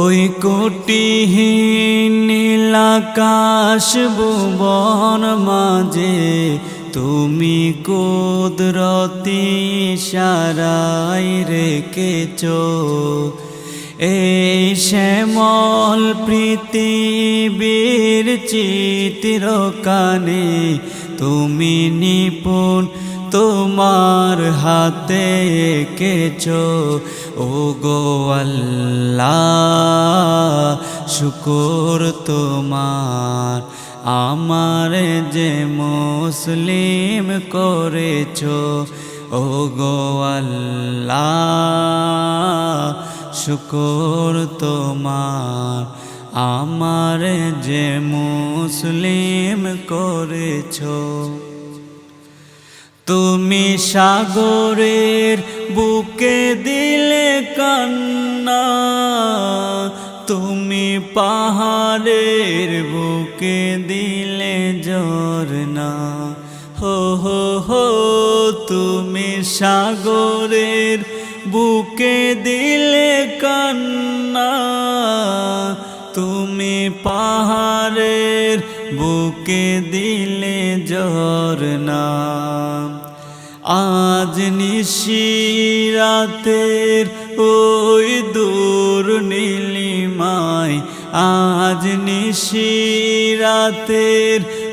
ওই কোটিহীন নীলাকাশ ভুবন মাঝে তুমি কুদরতি সারাই রেখেছ। এই শ্যামল প্রীতি পৃথিবীর চিত্র কানে তুমি নিপুণ তোমার হাতে কেছো ও গো আল্লাহ, শুকর তোমার। আমার যে মুসলিম করেছ ও গো আল্লাহ, শুকর তোমার। আমার যে মুসলিম করেছ। তুমি সাগরের বুকে দিলে কান্না, তুমি পাহাড়ের বুকে দিলে ঝরনা। হো হো হো, তুমি সাগরের বুকে দিলে কান্না, তুমি পাহাড়ের বুকে দিলে ঝরনা। আজ নিশিরাতের ওই দূর নীলিমায়, আজ নিশিরাতের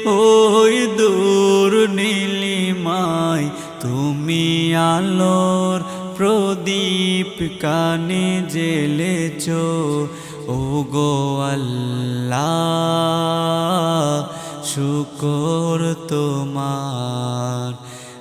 ওই দূর নীলিমায়, তুমি আলোর প্রদীপ কানে জেলেছ ও গো আল্লাহ, শুকর তোমার।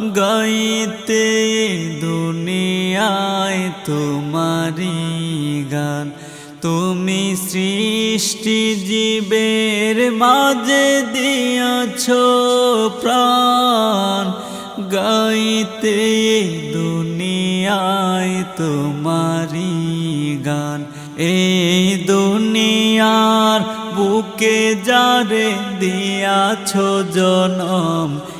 গাইতে দুনিয়ায় তোমারি গান। তুমি সৃষ্টি জীবের মাঝে দিয়াছ প্রাণ। গাইতে দুনিয়ায় তোমারি গান। এই দুনিয়ার বুকে যারে দিয়াছ জনম